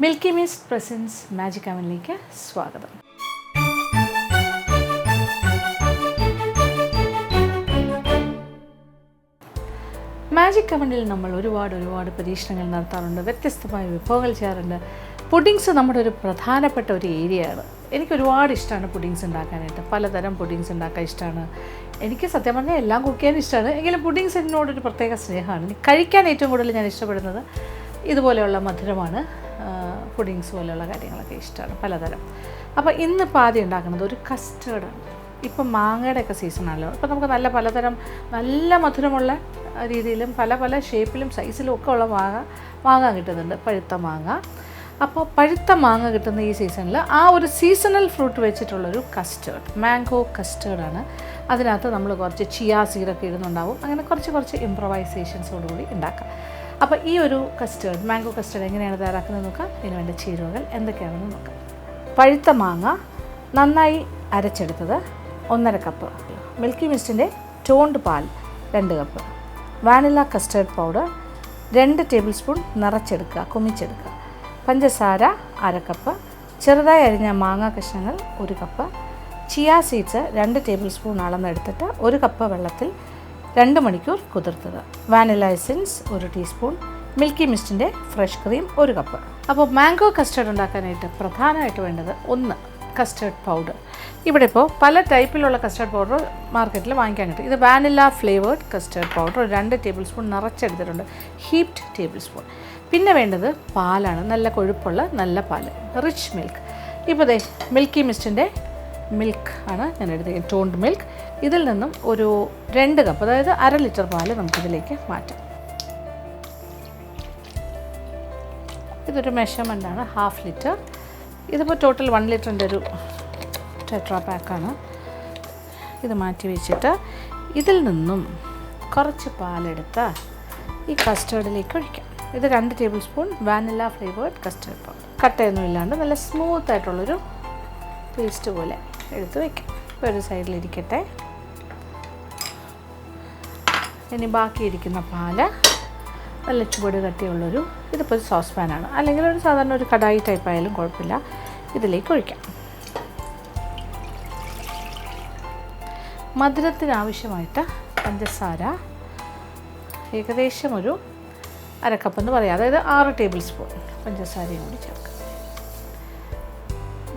Milky mist presence magic അവനിലേക്ക് സ്വാഗതം. Magic അവനിൽ നമ്മൾ ഒരുപാട് ഒരുപാട് പരീക്ഷണങ്ങൾ നടത്താറുണ്ട് വ്യത്യസ്തമായ വിഭവങ്ങൾ ചെയ്യാറുണ്ട്. പുഡിങ്സ് നമ്മുടെ ഒരു പ്രധാനപ്പെട്ട ഒരു ഏരിയയാണ് എനിക്ക് ഒരുപാട് ഇഷ്ടമാണ് പുഡിങ്സ് ഉണ്ടാക്കാനായിട്ട്. പലതരം പുഡിങ്സ് ഉണ്ടാക്കാൻ ഇഷ്ടമാണ്. എനിക്ക് സത്യം പറഞ്ഞാൽ എല്ലാം കുക്ക് ചെയ്യാൻ ഇഷ്ടമാണ് എങ്കിലും പുഡിങ്സ് എന്നോടൊരു പ്രത്യേക സ്നേഹമാണ്. കഴിക്കാൻ ഏറ്റവും കൂടുതൽ ഞാൻ ഇഷ്ടപ്പെടുന്നത് ഇതുപോലെയുള്ള മധുരമാണ്. പുഡിങ്സ് പോലെയുള്ള കാര്യങ്ങളൊക്കെ ഇഷ്ടമാണ് പലതരം. അപ്പോൾ ഇന്ന് പാതി ഉണ്ടാക്കുന്നത് ഒരു കസ്റ്റേർഡാണ് ഇപ്പം മാങ്ങയുടെയൊക്കെ സീസണാണല്ലോ അപ്പോൾ നമുക്ക് നല്ല പലതരം നല്ല മധുരമുള്ള രീതിയിലും പല പല ഷേപ്പിലും സൈസിലും ഒക്കെ ഉള്ള മാങ്ങ മാങ്ങ കിട്ടുന്നുണ്ട്. പഴുത്ത മാങ്ങ. അപ്പോൾ പഴുത്ത മാങ്ങ കിട്ടുന്ന ഈ സീസണിൽ ആ ഒരു സീസണൽ ഫ്രൂട്ട് വെച്ചിട്ടുള്ളൊരു കസ്റ്റേർഡ് മാംഗോ കസ്റ്റേർഡാണ് അതിനകത്ത് നമ്മൾ കുറച്ച് ചിയാ സീഡൊക്കെ ഇടുന്നുണ്ടാവും. അങ്ങനെ കുറച്ച് കുറച്ച് ഇമ്പ്രവൈസേഷൻസോടുകൂടി ഉണ്ടാക്കാം. അപ്പോൾ ഈ ഒരു കസ്റ്റേർഡ് മാംഗോ കസ്റ്റേർഡ് എങ്ങനെയാണ് തയ്യാറാക്കുന്നത് നോക്കാം. ഇതിന് വേണ്ട ചേരുവകൾ എന്തൊക്കെയാണെന്ന് നോക്കാം. പഴുത്ത മാങ്ങ നന്നായി അരച്ചെടുത്തത് ഒന്നര കപ്പ് മിൽക്കി മിസ്റ്റിന്റെ ടോണ്ട് പാൽ രണ്ട് കപ്പ് വാനില കസ്റ്റേർഡ് പൗഡർ രണ്ട് ടേബിൾ സ്പൂൺ നിറച്ചെടുക്കുക കുമിച്ചെടുക്കുക. പഞ്ചസാര അര കപ്പ് ചെറുതായി അരിഞ്ഞ മാങ്ങ കഷ്ണങ്ങൾ ഒരു കപ്പ് ചിയാ സീഡ്സ് രണ്ട് ടേബിൾ സ്പൂൺ അളന്നെടുത്തിട്ട് ഒരു കപ്പ് വെള്ളത്തിൽ രണ്ട് മണിക്കൂർ കുതിർത്തത്. വാനില എസൻസ് ഒരു ടീസ്പൂൺ മിൽക്കി മിസ്റ്റിന്റെ ഫ്രഷ് ക്രീം ഒരു കപ്പ് അപ്പോൾ മാംഗോ കസ്റ്റർഡ് ഉണ്ടാക്കാനായിട്ട് പ്രധാനമായിട്ട് വേണ്ടത് ഒന്ന് കസ്റ്റേർഡ് പൗഡർ ഇവിടെ ഇപ്പോൾ പല ടൈപ്പിലുള്ള കസ്റ്റേർഡ് പൗഡർ മാർക്കറ്റിൽ വാങ്ങിക്കാൻ കിട്ടും. ഇത് വാനില ഫ്ലേവേർഡ് കസ്റ്റേർഡ് പൗഡർ രണ്ട് ടേബിൾ സ്പൂൺ നിറച്ചെടുത്തിട്ടുണ്ട്. ഹീപ്ഡ് ടേബിൾ സ്പൂൺ പിന്നെ വേണ്ടത് പാലാണ്. നല്ല കൊഴുപ്പുള്ള നല്ല പാൽ റിച്ച് മിൽക്ക് ഇപ്പോൾ ദേ മിൽക്കി മിസ്റ്റിന്റെ മിൽക്ക് ആണ് ഞാൻ എടുത്തത് ടോണ്ട് മിൽക്ക് ഇതിൽ നിന്നും ഒരു രണ്ട് കപ്പ് അതായത് അര ലിറ്റർ പാൽ നമുക്കിതിലേക്ക് മാറ്റാം. ഇതൊരു മെഷർമെന്റ് ആണ് ഹാഫ് ലിറ്റർ. ഇതിപ്പോൾ ടോട്ടൽ വൺ ലിറ്ററിന്റെ ഒരു ടെട്രാ പാക്കാണ് ഇത് മാറ്റി വെച്ചിട്ട് ഇതിൽ നിന്നും കുറച്ച് പാലെടുത്ത് ഈ കസ്റ്റേർഡിലേക്ക് ഒഴിക്കാം. ഇത് രണ്ട് tablespoon vanilla flavoured custard powder കട്ടയൊന്നും ഇല്ലാണ്ട് നല്ല സ്മൂത്ത് ആയിട്ടുള്ളൊരു പേസ്റ്റ് പോലെ എടുത്ത് വയ്ക്കും. ഒരു സൈഡിലിരിക്കട്ടെ ഇനി ബാക്കിയിരിക്കുന്ന പാൽ നല്ല ചുവട് കട്ടിയുള്ളൊരു ഇതിപ്പോൾ ഒരു സോസ് പാനാണ് അല്ലെങ്കിൽ ഒരു സാധാരണ ഒരു കടായി ടൈപ്പ് ആയാലും കുഴപ്പമില്ല. ഇതിലേക്ക് ഒഴിക്കാം. മധുരത്തിനാവശ്യമായിട്ട് പഞ്ചസാര ഏകദേശം ഒരു അരക്കപ്പ് എന്ന് പറയാം. അതായത് ആറ് ടേബിൾ സ്പൂൺ പഞ്ചസാരയും കൂടി ചേർക്കാം.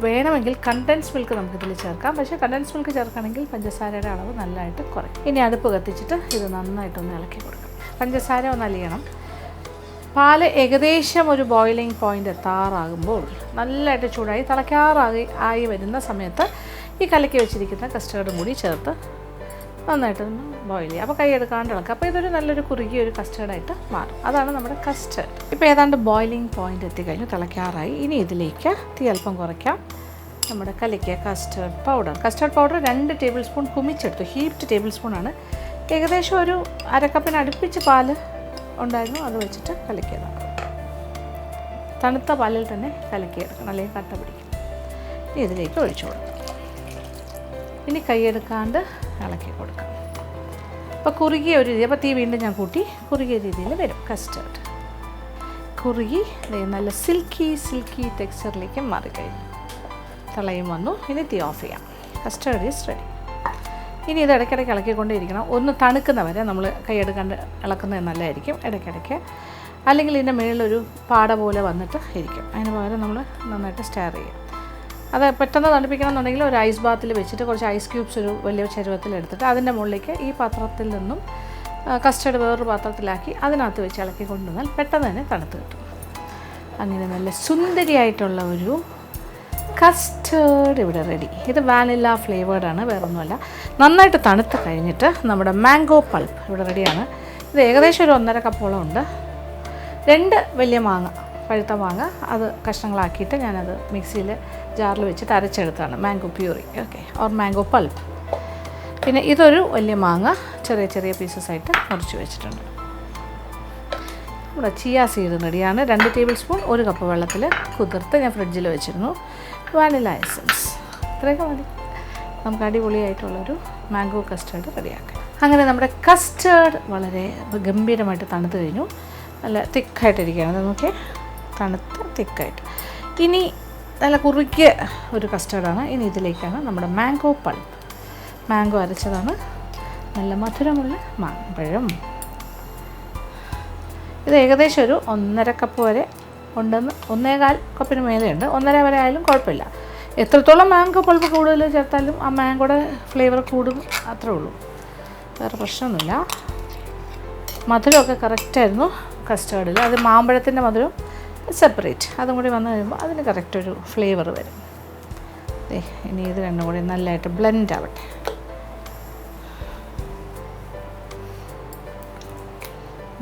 വേണമെങ്കിൽ കണ്ടൻസ് മിൽക്ക് നമുക്കിതിൽ ചേർക്കാം. പക്ഷേ കണ്ടൻസ് മിൽക്ക് ചേർക്കുകയാണെങ്കിൽ പഞ്ചസാരയുടെ അളവ് നല്ലതായിട്ട് കുറയും. ഇനി അടുപ്പ് കത്തിച്ചിട്ട് ഇത് നന്നായിട്ടൊന്ന് ഇളക്കി കൊടുക്കാം. പഞ്ചസാര ഒന്ന് അലിയണം. പാൽ ഏകദേശം ഒരു ബോയിലിംഗ് പോയിന്റ് എത്താറാകുമ്പോൾ നല്ലതായിട്ട് ചൂടായി തിളയ്ക്കാറായി ആയി വരുന്ന സമയത്ത് ഈ കലക്കി വെച്ചിരിക്കുന്ന കസ്റ്റേർഡും കൂടി ചേർത്ത് നന്നായിട്ടൊന്ന് ബോയിൽ ചെയ്യുക അപ്പോൾ കൈ ഇളക്കുക അപ്പോൾ ഇതൊരു നല്ലൊരു കുറുകിയ ഒരു കസ്റ്റേർഡായിട്ട് മാറും. അതാണ് നമ്മുടെ കസ്റ്റേർഡ് ഇപ്പോൾ ഏതാണ്ട് ബോയിലിംഗ് പോയിന്റ് എത്തിക്കഴിഞ്ഞു. തിളയ്ക്കാറായി. ഇനി ഇതിലേക്ക് തീ അല്പം കുറയ്ക്കാം. നമ്മുടെ കലക്കിയ കസ്റ്റേർഡ് പൗഡർ കസ്റ്റേർഡ് പൗഡർ രണ്ട് ടേബിൾ സ്പൂൺ കുമിച്ചെടുത്തു. ഹീപ്ഡ് ടേബിൾ സ്പൂണാണ് ഏകദേശം ഒരു അരക്കപ്പിന് അടുപ്പിച്ച് പാൽ ഉണ്ടായിരുന്നു. അത് വെച്ചിട്ട് കലക്കിയതാണ് തണുത്ത പാലിൽ തന്നെ കലക്കിയെടുക്കണം. അല്ലെങ്കിൽ കട്ട പിടിക്കും. ഇനി ഇതിലേക്ക് ഒഴിച്ചു കൊടുക്കും. ഇനി കൈയെടുക്കാണ്ട് ഇളക്കി കൊടുക്കാം. അപ്പോൾ കുറുകിയ ഒരു രീതി അപ്പോൾ തീ വീണ്ടും ഞാൻ കൂട്ടി കുറുകിയ രീതിയിൽ വരും കസ്റ്റേർഡ് കുറുകി നല്ല സിൽക്കി സിൽക്കി ടെക്സ്ചറിലേക്ക് മാറിക്കഴിഞ്ഞു തിളയും വന്നു ഇനി തീ ഓഫ് ചെയ്യാം. കസ്റ്റേർഡ് ഈസ് റെഡി ഇനി ഇത് ഇടയ്ക്കിടയ്ക്ക് ഇളക്കിക്കൊണ്ടേയിരിക്കണം. ഒന്ന് തണുക്കുന്ന വരെ നമ്മൾ കൈയെടുക്കാണ്ട് ഇളക്കുന്നത് നല്ലതായിരിക്കും ഇടയ്ക്കിടയ്ക്ക്. അല്ലെങ്കിൽ ഇതിന്റെ മുകളിലൊരു പാട പോലെ വന്നിട്ട് ഇരിക്കും. അതിന് പകരം നമ്മൾ നന്നായിട്ട് സ്റ്റയർ ചെയ്യും. അത് പെട്ടെന്ന് തണുപ്പിക്കണം എന്നുണ്ടെങ്കിൽ ഒരു ഐസ് ബാത്തിൽ വെച്ചിട്ട് കുറച്ച് ഐസ് ക്യൂബ്സ് ഒരു വലിയ ചരുവത്തിൽ എടുത്തിട്ട് അതിന്റെ മുകളിലേക്ക് ഈ പാത്രത്തിൽ നിന്നും കസ്റ്റർഡ് വേറൊരു പാത്രത്തിലാക്കി അതിനകത്ത് വെച്ച് ഇളക്കി കൊണ്ടുവന്നാൽ പെട്ടെന്ന് തന്നെ തണുത്ത് കിട്ടും. അങ്ങനെ നല്ല സുന്ദരിയായിട്ടുള്ള ഒരു കസ്റ്റേർഡ് ഇവിടെ റെഡി ഇത് വാനില ഫ്ലേവേർഡാണ് വേറൊന്നുമല്ല. നന്നായിട്ട് തണുത്ത് കഴിഞ്ഞിട്ട് നമ്മുടെ മാംഗോ പൾപ്പ് ഇവിടെ റെഡിയാണ് ഇത് ഏകദേശം ഒരു ഒന്നര കപ്പോളം ഉണ്ട്. രണ്ട് വലിയ മാങ്ങ പഴുത്ത മാങ്ങ. അത് കഷ്ണങ്ങളാക്കിയിട്ട് ഞാനത് മിക്സിയിൽ ജാറിൽ വെച്ചിട്ട് അരച്ചെടുത്താണ് mango puree okay or mango pulp പിന്നെ ഇതൊരു വലിയ മാങ്ങ. ചെറിയ ചെറിയ പീസസ് ആയിട്ട് മുറിച്ച് വെച്ചിട്ടുണ്ട്. നമ്മുടെ ചിയ സീഡ് റെഡിയാണ്. രണ്ട് ടേബിൾ സ്പൂൺ ഒരു കപ്പ് വെള്ളത്തിൽ കുതിർത്ത് ഞാൻ ഫ്രിഡ്ജിൽ വെച്ചിരുന്നു. വാനില എസൻസ് ഇത്രയൊക്കെ മതി. നമുക്ക് അടിപൊളിയായിട്ടുള്ളൊരു മാംഗോ കസ്റ്റേർഡ് റെഡിയാക്കാം. അങ്ങനെ നമ്മുടെ കസ്റ്റേർഡ് വളരെ ഗംഭീരമായിട്ട് തണുത്ത് കഴിഞ്ഞു. നല്ല തിക്കായിട്ടിരിക്കുകയാണ് നോക്കിയേ. തണുത്ത് തിക്കായിട്ട്. ഇനി നല്ല കുറുക്കിയ ഒരു കസ്റ്റേർഡാണ് ഇനി ഇതിലേക്കാണ് നമ്മുടെ മാംഗോ പൾപ്പ് മാംഗോ അരച്ചതാണ്. നല്ല മധുരമുള്ള മാമ്പഴം ഇത് ഏകദേശം ഒരു ഒന്നര കപ്പ് വരെ ഉണ്ടെന്ന് ഒന്നേകാൽ കപ്പിന് മേലെയുണ്ട്. ഒന്നര വരെ ആയാലും കുഴപ്പമില്ല. എത്രത്തോളം മാംഗോ പൾപ്പ് കൂടുതൽ ചേർത്താലും ആ മാംഗോയുടെ ഫ്ലേവർ കൂടും അത്രേ ഉള്ളൂ. വേറെ പ്രശ്നമൊന്നുമില്ല. മധുരമൊക്കെ കറക്റ്റായിരുന്നു കസ്റ്റേർഡിൽ അത് മാമ്പഴത്തിന്റെ മധുരം സെപ്പറേറ്റ് അതും കൂടി വന്നു കഴിയുമ്പോൾ അതിന് കറക്റ്റ് ഒരു ഫ്ലേവർ വരും. ഇനി ഇത് രണ്ടും കൂടി നല്ലതായിട്ട് ബ്ലെൻഡ് ആവട്ടെ.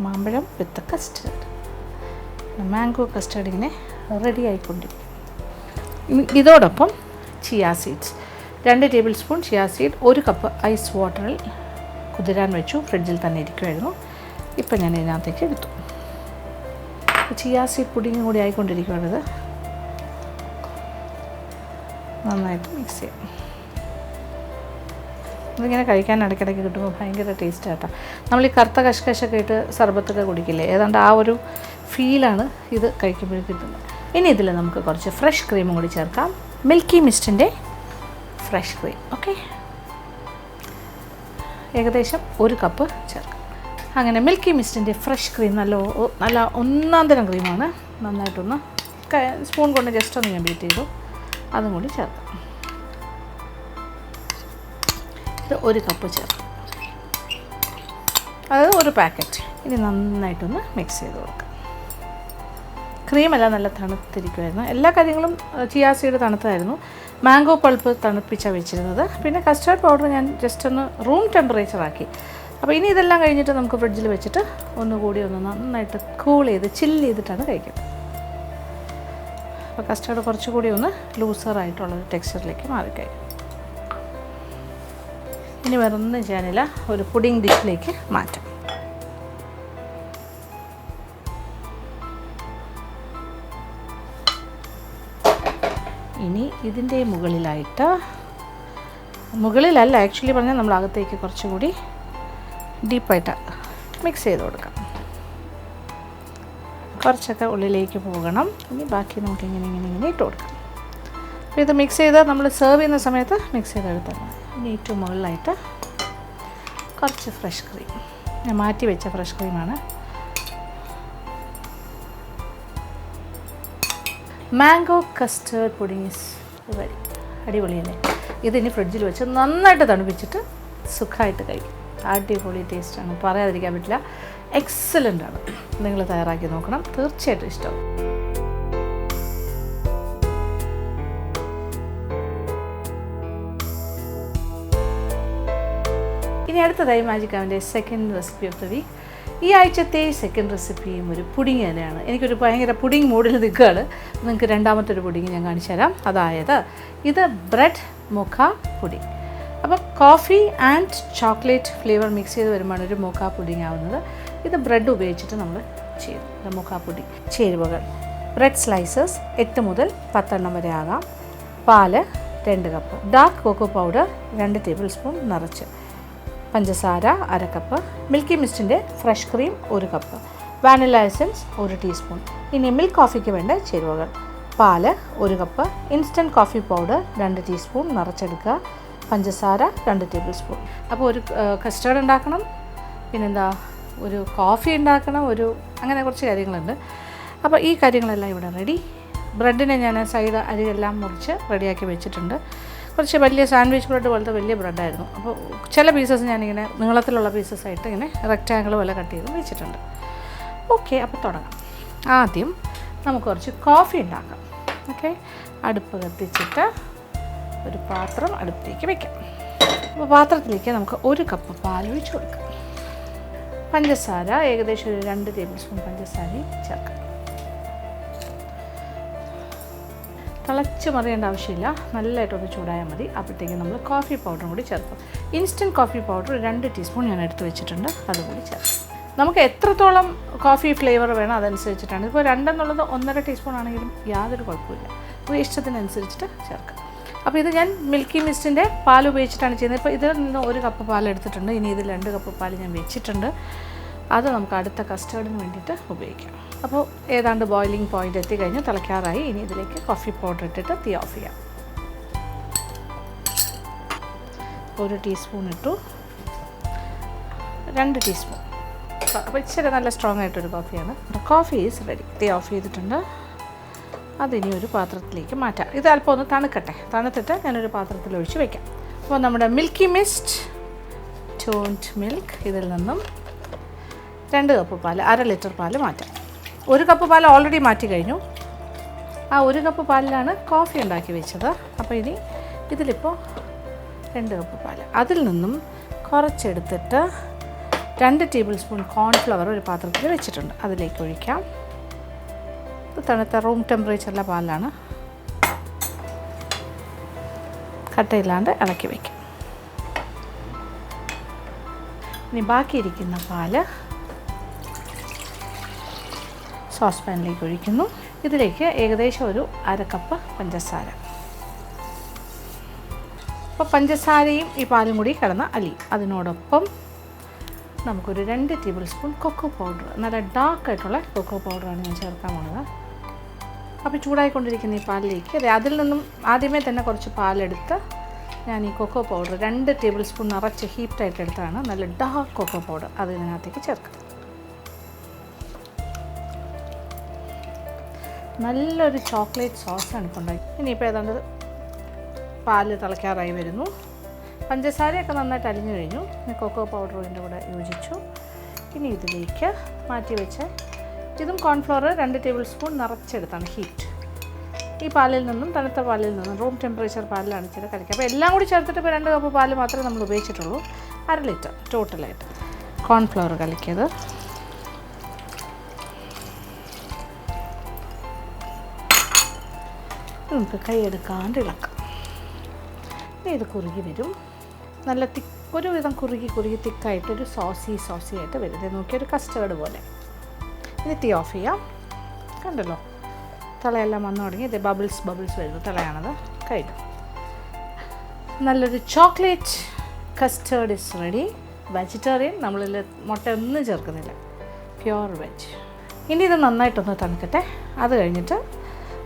മാമ്പഴം വിത്ത് കസ്റ്റേർഡ് മാംഗോ കസ്റ്റേർഡ് ഇങ്ങനെ റെഡി ആയിക്കൊണ്ടിരിക്കും. ഇതോടൊപ്പം ചിയാ സീഡ്സ് രണ്ട് ടേബിൾ സ്പൂൺ ചിയാ സീഡ് ഒരു കപ്പ് ഐസ് വാട്ടറിൽ കുതിരാൻ വെച്ചു. ഫ്രിഡ്ജിൽ തന്നെ ഇരിക്കുമായിരുന്നു ഇപ്പം ഞാൻ ഇതിനകത്തേക്ക് എടുത്തു. ചിയാ സീഡ് പുഡിങ്ങും കൂടി ആയിക്കൊണ്ടിരിക്കുകയാണിത്. നന്നായിട്ട് മിക്സ് ചെയ്യാം. ഇതിങ്ങനെ കഴിക്കാൻ ഇടയ്ക്കിടയ്ക്ക് കിട്ടുമ്പോൾ ഭയങ്കര ടേസ്റ്റ് ആട്ടോ. നമ്മൾ ഈ കറുത്ത കഷ്കശൊക്കെ ഇട്ട് സർബത്തൊക്കെ കുടിക്കില്ലേ? ഏതാണ്ട് ആ ഒരു ഫീലാണ് ഇത് കഴിക്കുമ്പോൾ കിട്ടുന്നത്. ഇനി ഇതിൽ നമുക്ക് കുറച്ച് ഫ്രഷ് ക്രീമും കൂടി ചേർക്കാം. മിൽക്കി മിസ്റ്റിന്റെ ഫ്രഷ് ക്രീം ഓക്കെ ഏകദേശം ഒരു കപ്പ് ചേർക്കാം. അങ്ങനെ മിൽക്കി മിസ്റ്റിന്റെ ഫ്രഷ് ക്രീം നല്ല നല്ല ഒന്നാം തരം ക്രീമാണ് നന്നായിട്ടൊന്ന് സ്പൂൺ കൊണ്ട് ജസ്റ്റ് ഒന്ന് ഞാൻ ബീറ്റ് ചെയ്തു. അതും കൂടി ചേർക്കാം ഇത് ഒരു കപ്പ് ചേർക്കാം അതായത് ഒരു പാക്കറ്റ് ഇനി നന്നായിട്ടൊന്ന് മിക്സ് ചെയ്ത് കൊടുക്കാം. ക്രീമെല്ലാം നല്ല തണുത്തിരിക്കുമായിരുന്നു എല്ലാ കാര്യങ്ങളും ചിയാസിയുടെ തണുത്തായിരുന്നു മാംഗോ പൾപ്പ് തണുപ്പിച്ചാണ് വെച്ചിരുന്നത്. പിന്നെ കസ്റ്റാർഡ് പൗഡർ ഞാൻ ജസ്റ്റ് ഒന്ന് റൂം ടെമ്പറേച്ചർ ആക്കി. അപ്പോൾ ഇനി ഇതെല്ലാം കഴിഞ്ഞിട്ട് നമുക്ക് ഫ്രിഡ്ജിൽ വെച്ചിട്ട് ഒന്നുകൂടി ഒന്ന് നന്നായിട്ട് കൂൾ ചെയ്ത് ചില്ല് ചെയ്തിട്ടാണ് കഴിക്കുന്നത് അപ്പോൾ കസ്റ്റാർഡ് കുറച്ചുകൂടി ഒന്ന് ലൂസറായിട്ടുള്ള ടെക്സ്ചറിലേക്ക് മാറിക്കഴിഞ്ഞു. ഇനി വേറെ ഒന്നും ചെയ്യാനില്ല. ഒരു പുഡിംഗ് ഡിഷിലേക്ക് മാറ്റാം. ഇനി ഇതിന്റെ മുകളിലായിട്ട് മുകളിലല്ല ആക്ച്വലി പറഞ്ഞാൽ നമ്മൾ അകത്തേക്ക് കുറച്ചുകൂടി ഡീപ്പായിട്ട് മിക്സ് ചെയ്ത് കൊടുക്കാം. കുറച്ചൊക്കെ ഉള്ളിലേക്ക് പോകണം. ഇനി ബാക്കി നമുക്ക് ഇങ്ങനെ ഇങ്ങനെ ഇങ്ങനെ ഇട്ട് കൊടുക്കാം. അപ്പോൾ ഇത് മിക്സ് ചെയ്ത് നമ്മൾ സെർവ് ചെയ്യുന്ന സമയത്ത് മിക്സ് ചെയ്തെടുത്താൽ മതി ഇനി ഏറ്റവും മുകളിലായിട്ട് കുറച്ച് ഫ്രഷ് ക്രീം ഞാൻ മാറ്റി വെച്ച ഫ്രഷ് ക്രീമാണ് mango custard pudding is ready അടിപൊളിയല്ലേ? ഇതിനി ഫ്രിഡ്ജിൽ വെച്ച് നന്നായിട്ട് തണുപ്പിച്ചിട്ട് സുഖമായിട്ട് കഴിക്കും. അടിപൊളി ടേസ്റ്റാണ് പറയാതിരിക്കാൻ പറ്റില്ല. എക്സലന്റ് ആണ്. നിങ്ങൾ തയ്യാറാക്കി നോക്കണം. തീർച്ചയായിട്ടും ഇഷ്ടം. ഇനി അടുത്തതായി magic second recipe of the week ഈ ആഴ്ചത്തെ സെക്കൻഡ് റെസിപ്പിയും ഒരു പുഡിങ് തന്നെയാണ്. എനിക്കൊരു ഭയങ്കര പുഡിങ് മൂഡിൽ നിൽക്കുകയാണ്. നിങ്ങൾക്ക് രണ്ടാമത്തെ ഒരു പുഡിങ് ഞാൻ കാണിച്ചു തരാം അതായത് ഇത് ബ്രെഡ് മുഖ പുഡിങ്. അപ്പം coffee and chocolate flavour mix ചെയ്ത് വരുമ്പോഴാണ് ഒരു മൊക്ക പുഡിങ് ആവുന്നത്. ഇത് ബ്രെഡ് ഉപയോഗിച്ചിട്ട് നമ്മൾ ചെയ്യും. മോക്ക പുഡിംഗ് ചേരുവകൾ. ബ്രെഡ് സ്ലൈസസ് എട്ട് മുതൽ പത്തെണ്ണം വരെ ആകാം. പാൽ രണ്ട് കപ്പ് ഡാർക്ക് കൊക്കോ പൗഡർ രണ്ട് ടേബിൾ സ്പൂൺ നിറച്ച്. പഞ്ചസാര അര കപ്പ് മിൽക്കി മിസ്റ്റിന്റെ ഫ്രഷ് ക്രീം ഒരു കപ്പ് വാനില എസൻസ് ഒരു ടീസ്പൂൺ ഇനി മിൽക്ക് കോഫിക്ക് വേണ്ട ചേരുവകൾ. പാൽ ഒരു കപ്പ് ഇൻസ്റ്റന്റ് കോഫി പൗഡർ രണ്ട് ടീസ്പൂൺ നിറച്ചെടുക്കുക. പഞ്ചസാര രണ്ട് ടേബിൾ സ്പൂൺ. അപ്പോൾ ഒരു കസ്റ്റേർഡ് ഉണ്ടാക്കണം പിന്നെന്താ ഒരു കോഫി ഉണ്ടാക്കണം ഒരു അങ്ങനെ കുറച്ച് കാര്യങ്ങളുണ്ട്. അപ്പോൾ ഈ കാര്യങ്ങളെല്ലാം ഇവിടെ റെഡി ബ്രെഡിനെ ഞാൻ സൈഡ് അരിയെല്ലാം മുറിച്ച് റെഡിയാക്കി വെച്ചിട്ടുണ്ട്. കുറച്ച് വലിയ സാൻഡ്വിച്ച് ബ്രെഡ് പോലത്തെ വലിയ ബ്രെഡായിരുന്നു അപ്പോൾ ചില പീസസ് ഞാനിങ്ങനെ നീളത്തിലുള്ള പീസസ് ആയിട്ട് ഇങ്ങനെ റെക്റ്റാങ്കിൾ പോലെ കട്ട് ചെയ്ത് വെച്ചിട്ടുണ്ട്. ഓക്കെ അപ്പോൾ തുടങ്ങാം. ആദ്യം നമുക്ക് കുറച്ച് കോഫി ഉണ്ടാക്കാം. ഓക്കെ അടുപ്പ് കത്തിച്ചിട്ട് ഒരു പാത്രം അടുപ്പിലേക്ക് വെക്കാം. അപ്പോൾ പാത്രത്തിലേക്ക് നമുക്ക് ഒരു കപ്പ് പാൽ ഒഴിച്ച് കൊടുക്കാം. പഞ്ചസാര ഏകദേശം ഒരു രണ്ട് ടേബിൾ സ്പൂൺ പഞ്ചസാരയും ചേർക്കാം. തിളച്ച് മറിയേണ്ട ആവശ്യമില്ല. നല്ലതായിട്ടൊന്ന് ചൂടായാൽ മതി. അപ്പോഴത്തേക്ക് നമ്മൾ കോഫി പൗഡറും കൂടി ചേർക്കും. ഇൻസ്റ്റന്റ് കോഫി പൗഡർ രണ്ട് ടീസ്പൂൺ ഞാൻ എടുത്ത് വെച്ചിട്ടുണ്ട്. അതുകൂടി ചേർക്കും. നമുക്ക് എത്രത്തോളം കോഫി ഫ്ലേവർ വേണം അതനുസരിച്ചിട്ടാണ്. ഇപ്പോൾ രണ്ടെന്നുള്ളത് ഒന്നര ടീസ്പൂൺ ആണെങ്കിലും യാതൊരു കുഴപ്പമില്ല അപ്പോൾ ഇഷ്ടത്തിനനുസരിച്ചിട്ട് ചേർക്കാം. അപ്പോൾ ഇത് ഞാൻ മിൽക്കി മിസ്റ്റിന്റെ പാൽ ഉപയോഗിച്ചിട്ടാണ് ചെയ്യുന്നത്. ഇപ്പോൾ ഇതിൽ നിന്ന് ഒരു കപ്പ് പാൽ എടുത്തിട്ടുണ്ട്. ഇനി ഇതിൽ രണ്ട് കപ്പ് പാൽ ഞാൻ വെച്ചിട്ടുണ്ട്. അത് നമുക്ക് അടുത്ത കസ്റ്റേർഡിന് വേണ്ടിയിട്ട് ഉപയോഗിക്കാം. അപ്പോൾ ഏതാണ്ട് ബോയിലിംഗ് പോയിന്റ് എത്തിക്കഴിഞ്ഞ്. തിളയ്ക്കാറായി. ഇനി ഇതിലേക്ക് കോഫി പൗഡർ ഇട്ടിട്ട് തീ ഓഫ് ചെയ്യാം. ഒരു ടീസ്പൂൺ ഇട്ടു. രണ്ട് ടീസ്പൂൺ അപ്പോൾ ഇച്ചിരി നല്ല സ്ട്രോങ് ആയിട്ടൊരു കോഫിയാണ് കോഫി ഈസ് റെഡി തീ ഓഫ് ചെയ്തിട്ടുണ്ട്. അതിനി ഒരു പാത്രത്തിലേക്ക് മാറ്റാം. ഇത് അല്പം ഒന്ന് തണുക്കട്ടെ. തണുത്തിട്ട് ഞാനൊരു പാത്രത്തിൽ ഒഴിച്ച് വയ്ക്കാം അപ്പോൾ നമ്മുടെ മിൽക്കി മിസ്റ്റ് ടോൺഡ് മിൽക്ക് ഇതിൽ നിന്നും രണ്ട് കപ്പ് പാൽ അര ലിറ്റർ പാൽ മാറ്റാം. ഒരു കപ്പ് പാൽ ഓൾറെഡി മാറ്റി കഴിഞ്ഞു. ആ ഒരു കപ്പ് പാലിലാണ് കോഫി ഉണ്ടാക്കി വെച്ചത്. അപ്പോൾ ഇനി ഇതിലിപ്പോൾ രണ്ട് കപ്പ് പാൽ അതിൽ നിന്നും കുറച്ചെടുത്തിട്ട് രണ്ട് ടേബിൾ സ്പൂൺ കോൺഫ്ലവർ ഒരു പാത്രത്തിൽ വെച്ചിട്ടുണ്ട്. അതിലേക്ക് ഒഴിക്കാം. തണുത്ത റൂം ടെമ്പറേച്ചറിലെ പാലാണ്. കട്ടയില്ലാണ്ട് ഇളക്കി വയ്ക്കും ഇനി ബാക്കിയിരിക്കുന്ന പാൽ സോസ് പാനിലേക്ക് ഒഴിക്കുന്നു. ഇതിലേക്ക് ഏകദേശം ഒരു അര കപ്പ് പഞ്ചസാര. അപ്പോൾ പഞ്ചസാരയും ഈ പാലും കൂടി കിടന്ന് അലി. അതിനോടൊപ്പം നമുക്കൊരു രണ്ട് ടേബിൾ സ്പൂൺ കൊക്കോ പൗഡർ. നല്ല ഡാർക്ക് ആയിട്ടുള്ള കൊക്കോ പൗഡറാണ് ഞാൻ ചേർക്കാൻ പോകുന്നത്. അപ്പോൾ ചൂടായിക്കൊണ്ടിരിക്കുന്ന ഈ പാലിലേക്ക് അതെ അതിൽ നിന്നും ആദ്യമേ തന്നെ കുറച്ച് പാലെടുത്ത് ഞാൻ ഈ കൊക്കോ പൗഡർ രണ്ട് ടേബിൾ സ്പൂൺ നിറച്ച് ഹീപ്റ്റായിട്ട് എടുത്താണ് നല്ല ഡാർക്ക് കൊക്കോ പൗഡർ അത് ഇതിനകത്തേക്ക് ചേർക്കുന്നത്. നല്ലൊരു ചോക്ലേറ്റ് സോസാണ് ഇപ്പോൾ ഉണ്ടാക്കി ഇനിയിപ്പോൾ ഏതാണ്ട് പാൽ തിളയ്ക്കാറായി വരുന്നു. പഞ്ചസാരയൊക്കെ നന്നായിട്ട് അലിഞ്ഞു കഴിഞ്ഞു. പിന്നെ കൊക്കോ പൗഡർ ഇതിന്റെ കൂടെ യോജിച്ചു. ഇനി ഇതിലേക്ക് മാറ്റി വെച്ച് ഇതും കോൺഫ്ലോർ രണ്ട് ടേബിൾ സ്പൂൺ നിറച്ചെടുത്താണ് ഹീറ്റ് ഈ പാലിൽ നിന്നും തണുത്ത പാലിൽ നിന്നും റൂം ടെമ്പറേച്ചർ പാലിലാണ് ചില കളിക്കുക അപ്പോൾ എല്ലാം കൂടി ചേർത്തിട്ട് ഇപ്പോൾ രണ്ട് കപ്പ് പാൽ മാത്രമേ നമ്മൾ ഉപയോഗിച്ചിട്ടുള്ളൂ. അര ലിറ്റർ ടോട്ടലായിട്ട് കോൺഫ്ലവർ കലക്കിയത്. നമുക്ക് കൈയെടുക്കാണ്ട് ഇളക്കാം. ഇത് കുറുകി വരും. നല്ല തിക്ക് ഒരുവിധം കുറുകി കുറുകി തിക്കായിട്ടൊരു സോസി സോസി ആയിട്ട് വരും. ഇത് നോക്കിയൊരു കസ്റ്റേർഡ് പോലെ. ഇനി തീ ഓഫ് ചെയ്യാം കണ്ടല്ലോ. തളയെല്ലാം വന്നു തുടങ്ങി. ഇത് ബബിൾസ് ബബിൾസ് വരുന്നു. തളയാണത് കഴിഞ്ഞു. നല്ലൊരു chocolate custard is ready vegetarian നമ്മളിൽ മുട്ട ഒന്നും ചേർക്കുന്നില്ല. പ്യുവർ വെജ് ഇനി ഇത് നന്നായിട്ടൊന്ന് തണുക്കട്ടെ. അത് കഴിഞ്ഞിട്ട്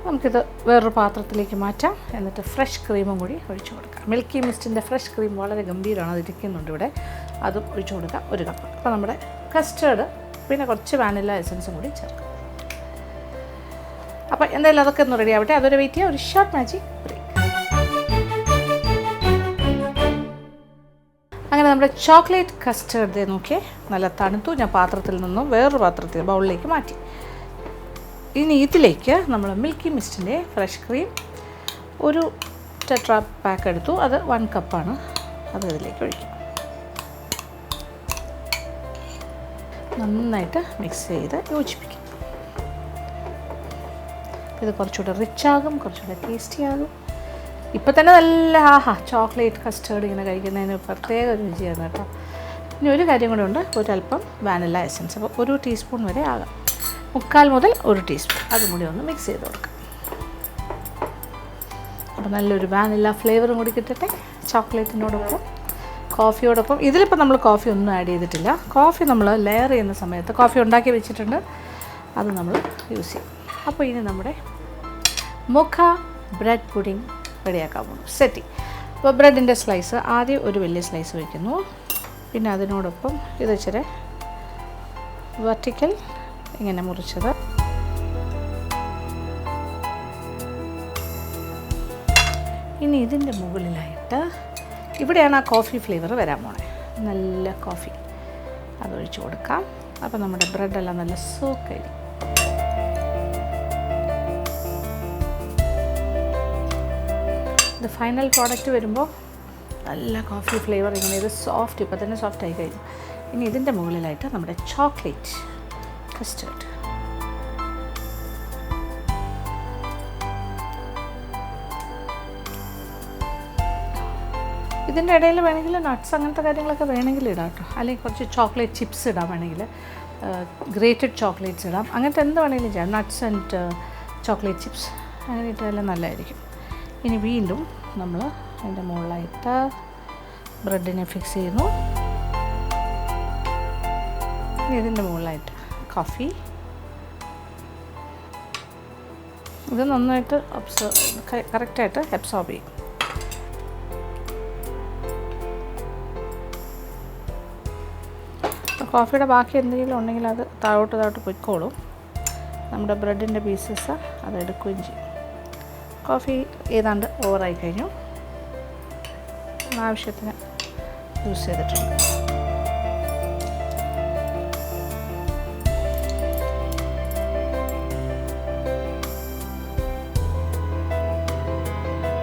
നമുക്കിത് വേറൊരു പാത്രത്തിലേക്ക് മാറ്റാം. എന്നിട്ട് ഫ്രഷ് ക്രീമും കൂടി ഒഴിച്ചു കൊടുക്കാം. മിൽക്കി മിസ്റ്റിന്റെ ഫ്രഷ് ക്രീം വളരെ ഗംഭീരമാണ്. അത് ഇരിക്കുന്നുണ്ട് ഇവിടെ. അതും ഒഴിച്ചു കൊടുക്കാം. ഒരു കപ്പ് അപ്പോൾ നമ്മുടെ കസ്റ്റേർഡ് പിന്നെ കുറച്ച് വാനില എസൻസും കൂടി ചേർക്കാം. അപ്പോൾ എന്തായാലും അതൊക്കെ ഒന്ന് റെഡി ആവട്ടെ. അതൊരു വെയിറ്റ് ചെയ്യാം. ഒരു ഷോർട്ട് മാജിക് ബ്രേക്ക് അങ്ങനെ നമ്മുടെ ചോക്ലേറ്റ് കസ്റ്റർഡ് നോക്കിയേ. നല്ല തണുത്തു. ഞാൻ പാത്രത്തിൽ നിന്നും വേറൊരു പാത്രത്തിൽ ബൗളിലേക്ക് മാറ്റി. ഇനി ഇതിലേക്ക് നമ്മൾ മിൽക്കി മിസ്റ്റിന്റെ ഫ്രഷ് ക്രീം ഒരു ടെട്രാ പാക്ക് എടുത്തു. അത് വൺ കപ്പാണ് അത് ഇതിലേക്ക് ഒഴിക്കും. നന്നായിട്ട് മിക്സ് ചെയ്ത് യോജിപ്പിക്കും. ഇത് കുറച്ചുകൂടെ റിച്ചാകും കുറച്ചുകൂടെ ടേസ്റ്റി ആകും. ഇപ്പം തന്നെ നല്ല ആഹാ ചോക്ലേറ്റ് കസ്റ്റേർഡ് ഇങ്ങനെ കഴിക്കുന്നതിന് പ്രത്യേക രുചിയാണ് കേട്ടോ. ഇനി ഒരു കാര്യം കൂടെ ഉണ്ട്. ഒരല്പം വാനില എസൻസ് അപ്പോൾ ഒരു ടീസ്പൂൺ വരെ ആകാം. മുക്കാൽ മുതൽ ഒരു ടീസ്പൂൺ അതും കൂടി ഒന്ന് മിക്സ് ചെയ്ത് കൊടുക്കാം. അപ്പോൾ നല്ലൊരു വാനില ഫ്ലേവറും കൂടി കിട്ടട്ടെ. ചോക്ലേറ്റിനോടൊപ്പം കോഫിയോടൊപ്പം ഇതിലിപ്പോൾ നമ്മൾ കോഫി ഒന്നും ആഡ് ചെയ്തിട്ടില്ല. കോഫി നമ്മൾ ലെയർ ചെയ്യുന്ന സമയത്ത് കോഫി ഉണ്ടാക്കി വെച്ചിട്ടുണ്ട്. അത് നമ്മൾ യൂസ് ചെയ്യും. അപ്പോൾ ഇനി നമ്മുടെ മുഖ ബ്രെഡ് പുഡിംഗ് റെഡിയാക്കാൻ പോകുന്നു സെറ്റി അപ്പോൾ ബ്രെഡിന്റെ സ്ലൈസ് ആദ്യം ഒരു വലിയ സ്ലൈസ് വയ്ക്കുന്നു പിന്നെ അതിനോടൊപ്പം ഇത് ഇച്ചിരി വെർട്ടിക്കൽ ഇങ്ങനെ മുറിച്ചത്. ഇനി ഇതിന്റെ മുകളിലായിട്ട് ഇവിടെയാണ് ആ കോഫി ഫ്ലേവർ വരാൻ പോണേ. നല്ല കോഫി അതൊഴിച്ച് കൊടുക്കാം. അപ്പോൾ നമ്മുടെ ബ്രെഡെല്ലാം നല്ല സോക്കായി ഇത് ഫൈനൽ പ്രോഡക്റ്റ് വരുമ്പോൾ നല്ല കോഫി ഫ്ലേവർ ഇങ്ങനെ ഇത് സോഫ്റ്റ് ഇപ്പോൾ തന്നെ സോഫ്റ്റ് ആയി കഴിഞ്ഞു. ഇനി ഇതിന്റെ മുകളിലായിട്ട് നമ്മുടെ ചോക്ലേറ്റ് കസ്റ്റേർഡ് ഇതിന്റെ ഇടയിൽ വേണമെങ്കിൽ നട്ട്സ് അങ്ങനത്തെ കാര്യങ്ങളൊക്കെ വേണമെങ്കിൽ ഇടാം കേട്ടോ. അല്ലെങ്കിൽ കുറച്ച് ചോക്ലേറ്റ് ചിപ്സ് ഇടാം വേണമെങ്കിൽ. ഗ്രേറ്റഡ് ചോക്ലേറ്റ്സ് ഇടാം. അങ്ങനത്തെ എന്ത് വേണമെങ്കിലും ചെയ്യാം. നട്ട്സ് ആൻഡ് ചോക്ലേറ്റ് ചിപ്സ് അങ്ങനെ ഇട്ടാലും നല്ലതായിരിക്കും. ഇനി വീണ്ടും നമ്മൾ അതിന്റെ മുകളിലായിട്ട് ബ്രെഡിനെ ഫിക്സ് ചെയ്യുന്നു. ഇതിന്റെ മുകളിലായിട്ട് കോഫി ഇത് നന്നായിട്ട് അബ്സോർബ് കറക്റ്റായിട്ട് അബ്സോർബ് ചെയ്യും. കോഫിയുടെ ബാക്കി എന്തെങ്കിലും ഉണ്ടെങ്കിൽ അത് താഴോട്ട് താഴോട്ട് പൊയ്ക്കോളും. നമ്മുടെ ബ്രെഡിന്റെ പീസസ് അത് എടുക്കുകയും ചെയ്യും. കോഫി ഏതാണ്ട് ഓവറായി കഴിഞ്ഞു. ആവശ്യത്തിന് യൂസ് ചെയ്തിട്ടുണ്ട്.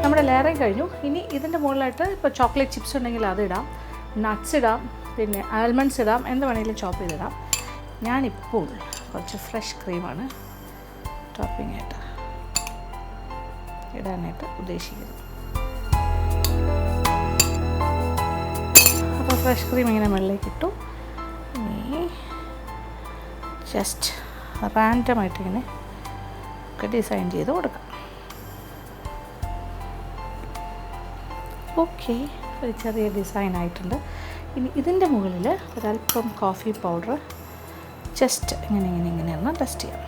നമ്മുടെ ലെയറിങ് കഴിഞ്ഞു. ഇനി ഇതിന്റെ മുകളിലായിട്ട് ഇപ്പോൾ ചോക്ലേറ്റ് ചിപ്സ് ഉണ്ടെങ്കിൽ അതിടാം നട്ട്സ് ഇടാം. പിന്നെ ആൽമണ്ട്സ് ഇടാം. എന്ത് വേണമെങ്കിലും ചോപ്പ് ചെയ്തിടാം. ഞാനിപ്പോൾ കുറച്ച് ഫ്രഷ് ക്രീമാണ് ടോപ്പിംഗ് ആയിട്ട് ഇടാനായിട്ട് ഉദ്ദേശിക്കുന്നത്. അപ്പോൾ ഫ്രഷ് ക്രീം ഇങ്ങനെ മുകളിലേക്ക് ഇട്ടു. ഇനി ജസ്റ്റ് റാൻഡമായിട്ട് ഇങ്ങനെ ഒക്കെ ഡിസൈൻ ചെയ്ത് കൊടുക്കാം. ഓക്കെ ഒരു ചെറിയ ഡിസൈൻ ആയിട്ടുണ്ട്. ഇനി ഇതിന്റെ മുകളിൽ ഒരല്പം കോഫി പൗഡർ ജസ്റ്റ് ഇങ്ങനെ ഇങ്ങനെ ഇങ്ങനെ ഒന്ന് ടെസ്റ്റ് ചെയ്യാം.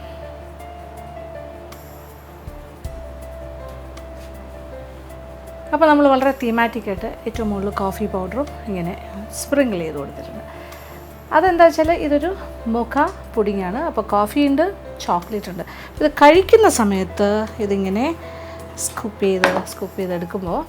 അപ്പോൾ നമ്മൾ വളരെ തീമാറ്റിക്കായിട്ട് ഏറ്റവും മുകളിൽ കോഫി പൗഡറും ഇങ്ങനെ സ്പ്രിങ്കിൾ ചെയ്ത് കൊടുത്തിട്ടുണ്ട്. അതെന്താ വെച്ചാൽ ഇതൊരു മുഖ പുഡിങ്ങാണ്. അപ്പോൾ കോഫി ഉണ്ട് ചോക്ലേറ്റ് ഉണ്ട്. ഇത് കഴിക്കുന്ന സമയത്ത് ഇതിങ്ങനെ സ്കൂപ്പ് ചെയ്ത് സ്കൂപ്പ് ചെയ്ത് എടുക്കുമ്പോൾ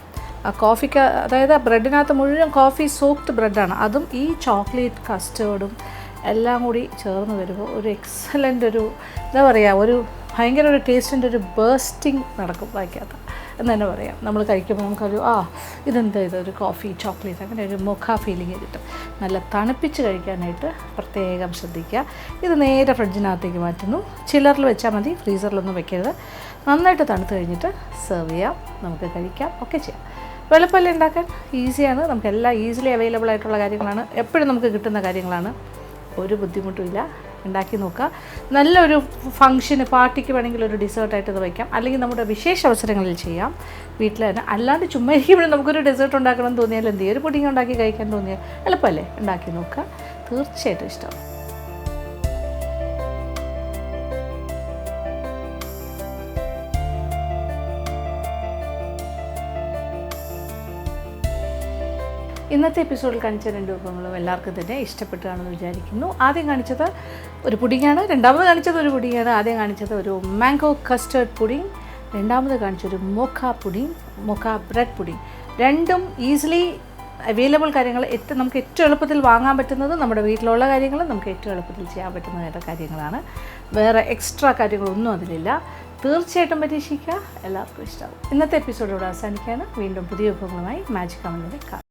ആ കോഫിക്ക് അതായത് ആ ബ്രെഡിനകത്ത് മുഴുവൻ കോഫി സോക്ഡ് ബ്രെഡാണ്. അതും ഈ ചോക്ലേറ്റ് കസ്റ്റേർഡും എല്ലാം കൂടി ചേർന്ന് വരുമ്പോൾ ഒരു എക്സലന്റ് ഒരു എന്താ പറയുക ഒരു ഭയങ്കര ഒരു ടേസ്റ്റിന്റെ ഒരു ബേസ്റ്റിംഗ് നടക്കും വായിക്കാത്ത. എന്ന് തന്നെ പറയാം. നമ്മൾ കഴിക്കുമ്പോൾ നമുക്കൊരു ആ ഇതെന്താ ഇത്? ഒരു കോഫി ചോക്ലേറ്റ് അങ്ങനെ ഒരു മുഖ ഫീലിംഗ് കിട്ടും. നല്ല തണുപ്പിച്ച് കഴിക്കാനായിട്ട് പ്രത്യേകം ശ്രദ്ധിക്കുക. ഇത് നേരെ ഫ്രിഡ്ജിനകത്തേക്ക് മാറ്റുന്നു. ചില്ലറിൽ വെച്ചാൽ മതി ഫ്രീസറിലൊന്നും വെക്കരുത്. നന്നായിട്ട് തണുത്ത് കഴിഞ്ഞിട്ട് സെർവ് ചെയ്യാം. നമുക്ക് കഴിക്കാം. ഒക്കെ ചെയ്യാം. വെളുപ്പല്ല ഉണ്ടാക്കാൻ? ഈസിയാണ് നമുക്ക് എല്ലാം ഈസിലി അവൈലബിൾ ആയിട്ടുള്ള കാര്യങ്ങളാണ്. എപ്പോഴും നമുക്ക് കിട്ടുന്ന കാര്യങ്ങളാണ്. ഒരു ബുദ്ധിമുട്ടുമില്ല ഉണ്ടാക്കി നോക്കുക. നല്ലൊരു ഫംഗ്ഷന് പാർട്ടിക്ക് വേണമെങ്കിൽ ഒരു ഡെസേർട്ടായിട്ട് ഇത് വയ്ക്കാം. അല്ലെങ്കിൽ നമ്മുടെ വിശേഷ അവസരങ്ങളിൽ ചെയ്യാം. വീട്ടിൽ തന്നെ. അല്ലാണ്ട് ചുമ്മാ ഇരിക്കുമ്പോഴും നമുക്കൊരു ഡെസേർട്ട് ഉണ്ടാക്കണം എന്ന് തോന്നിയാൽ എന്ത് ചെയ്യും? ഒരു ഉണ്ടാക്കി കഴിക്കാൻ തോന്നിയാൽ എളുപ്പമല്ലേ? ഉണ്ടാക്കി നോക്കുക. തീർച്ചയായിട്ടും ഇഷ്ടം. ഇന്നത്തെ എപ്പിസോഡിൽ കാണിച്ച രണ്ട് വിഭവങ്ങളും എല്ലാവർക്കും തന്നെ ഇഷ്ടപ്പെട്ടാണെന്ന് വിചാരിക്കുന്നു. ആദ്യം കാണിച്ചത് ഒരു പുഡിങ്ങാണ്. രണ്ടാമത് കാണിച്ചത് ഒരു പുഡിങ്ങാണ്. ആദ്യം കാണിച്ചത് ഒരു മാംഗോ കസ്റ്റേർഡ് പുഡിങ് രണ്ടാമത് കാണിച്ചൊരു mocha pudding mocha bread pudding രണ്ടും ഈസിലി അവൈലബിൾ കാര്യങ്ങൾ ഏറ്റവും നമുക്ക് ഏറ്റവും എളുപ്പത്തിൽ വാങ്ങാൻ പറ്റുന്നത് നമ്മുടെ വീട്ടിലുള്ള കാര്യങ്ങൾ നമുക്ക് ഏറ്റവും എളുപ്പത്തിൽ ചെയ്യാൻ പറ്റുന്ന കാര്യങ്ങളാണ്. വേറെ എക്സ്ട്രാ കാര്യങ്ങളൊന്നും അതിലില്ല. തീർച്ചയായിട്ടും പരീക്ഷിക്കുക. എല്ലാവർക്കും ഇഷ്ടമാവും. ഇന്നത്തെ എപ്പിസോഡ് ഇവിടെ അവസാനിക്കുകയാണ്. വീണ്ടും പുതിയ വിഭവങ്ങളുമായി മാജിക് കാണാം